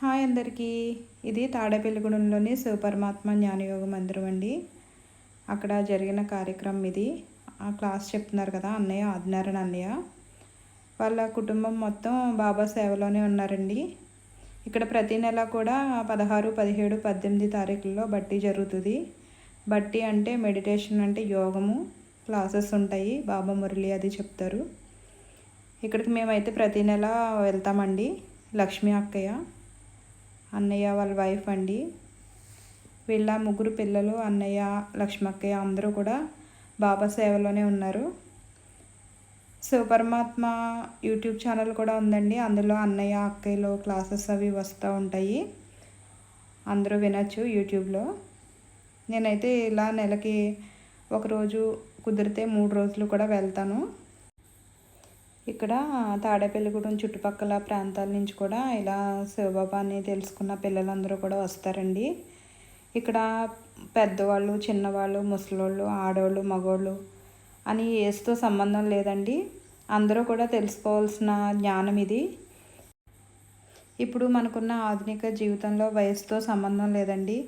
Hi అందరికీ. ఇది తాడేపల్లిగూడెంలోని శివపరమాత్మ జ్ఞానయోగ మందిరం అండి. అక్కడ జరిగిన కార్యక్రమం ఇది. ఆ క్లాస్ చెప్తున్నారు కదా అన్నయ్య ఆదినారాయణ అన్నయ్య. వాళ్ళ కుటుంబం మొత్తం బాబా సేవలోనే ఉన్నారండి. ఇక్కడ ప్రతి నెల కూడా పదహారు పదిహేడు పద్దెనిమిది తారీఖుల్లో బట్టి జరుగుతుంది. బట్టి అంటే మెడిటేషన్ అంటే యోగము క్లాసెస్ ఉంటాయి బాబా మురళి అది చెప్తారు. ఇక్కడికి మేమైతే ప్రతి నెల వెళ్తామండి లక్ష్మీ అక్కయ్య. అన్నయ్య వాళ్ళ వైఫ్ అండి. వీళ్ళ ముగ్గురు పిల్లలు అన్నయ్య లక్ష్మక్కయ్య అందరూ కూడా బాబా సేవలోనే ఉన్నారు. శివపరమాత్మ యూట్యూబ్ ఛానల్ కూడా ఉందండి. అందులో అన్నయ్య అక్కయ్యలో క్లాసెస్ అవి వస్తూ ఉంటాయి. అందరూ వినొచ్చు యూట్యూబ్లో. నేనైతే ఇలా నెలకి ఒకరోజు కుదిరితే మూడు రోజులు కూడా వెళ్తాను. ఇక్కడ తాడేపల్లిగూడెం చుట్టుపక్కల ప్రాంతాల నుంచి కూడా ఇలా శివబాబాని తెలుసుకున్న పిల్లలందరూ కూడా వస్తారండి. ఇక్కడ పెద్దవాళ్ళు చిన్నవాళ్ళు ముసలోళ్ళు ఆడవాళ్ళు మగవాళ్ళు అని ఏసుతో సంబంధం లేదండి. అందరూ కూడా తెలుసుకోవాల్సిన జ్ఞానం ఇది. ఇప్పుడు మనకున్న ఆధునిక జీవితంలో వయసుతో సంబంధం లేదండి.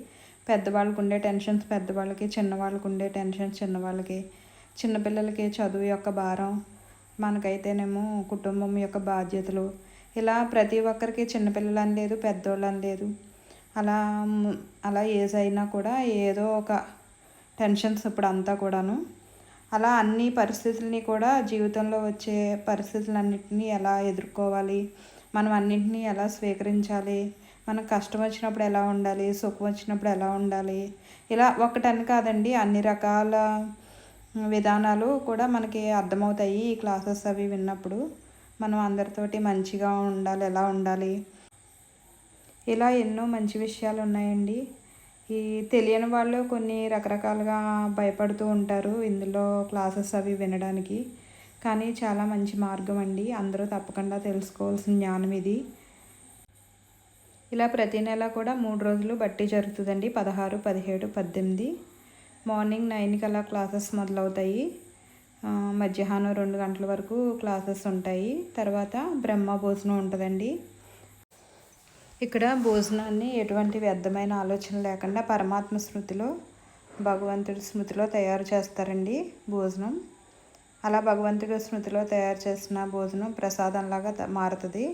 పెద్దవాళ్ళకు ఉండే టెన్షన్స్ పెద్దవాళ్ళకి చిన్నవాళ్ళకు ఉండే టెన్షన్స్ చిన్నవాళ్ళకి చిన్నపిల్లలకి చదువు యొక్క భారం మనకైతేనేమో కుటుంబం యొక్క బాధ్యతలు. ఇలా ప్రతి ఒక్కరికి చిన్నపిల్లలని లేదు పెద్దోళ్ళని లేదు. అలా అలా ఏజ్ అయినా కూడా ఏదో ఒక టెన్షన్స్ ఇప్పుడు అంతా కూడాను. అలా అన్ని పరిస్థితుల్ని కూడా జీవితంలో వచ్చే పరిస్థితులన్నింటినీ ఎలా ఎదుర్కోవాలి? మనం అన్నింటినీ ఎలా స్వీకరించాలి? మనకు కష్టం వచ్చినప్పుడు ఎలా ఉండాలి? సుఖం వచ్చినప్పుడు ఎలా ఉండాలి? ఇలా ఒకటని కాదండి అన్ని రకాల విధానాలు కూడా మనకి అర్థమవుతాయి ఈ క్లాసెస్ అవి విన్నప్పుడు. మనం అందరితోటి మంచిగా ఉండాలి ఎలా ఉండాలి? ఇలా ఎన్నో మంచి విషయాలు ఉన్నాయండి. ఈ తెలియని వాళ్ళు కొన్ని రకరకాలుగా భయపడుతూ ఉంటారు ఇందులో క్లాసెస్ అవి వినడానికి. కానీ చాలా మంచి మార్గం అండి. అందరూ తప్పకుండా తెలుసుకోవాల్సిన జ్ఞానం ఇది. ఇలా ప్రతి నెల కూడా మూడు రోజులు బట్టి జరుగుతుందండి. పదహారు పదిహేడు పద్దెనిమిది. మార్నింగ్ నైన్కి అలా క్లాసెస్ మొదలవుతాయి. మధ్యాహ్నం రెండు గంటల వరకు క్లాసెస్ ఉంటాయి. తర్వాత బ్రహ్మ భోజనం ఉంటుందండి. ఇక్కడ భోజనాన్ని ఎటువంటి వ్యర్థమైన ఆలోచన లేకుండా పరమాత్మ స్మృతిలో భగవంతుడి స్మృతిలో తయారు చేస్తారండి భోజనం. అలా భగవంతుడి స్మృతిలో తయారు చేసిన భోజనం ప్రసాదంలాగా మారుతుంది.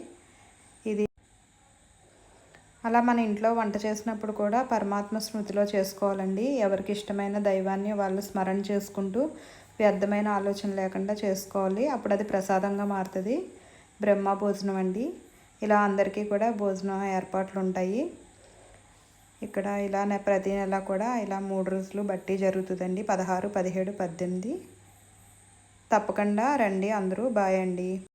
అలా మన ఇంట్లో వంట చేసినప్పుడు కూడా పరమాత్మ స్మృతిలో చేసుకోవాలండి. ఎవరికి ఇష్టమైన దైవాన్ని వాళ్ళు స్మరణ చేసుకుంటూ వ్యర్థమైన ఆలోచన లేకుండా చేసుకోవాలి. అప్పుడు అది ప్రసాదంగా మారుతుంది. బ్రహ్మ భోజనం అండి. ఇలా అందరికీ కూడా భోజనం ఏర్పాట్లు ఉంటాయి. ఇక్కడ ఇలా ప్రతి నెల కూడా ఇలా మూడు రోజులు బట్టి జరుగుతుందండి. పదహారు పదిహేడు పద్దెనిమిది. తప్పకుండా రండి అందరూ. బాయ్ అండి.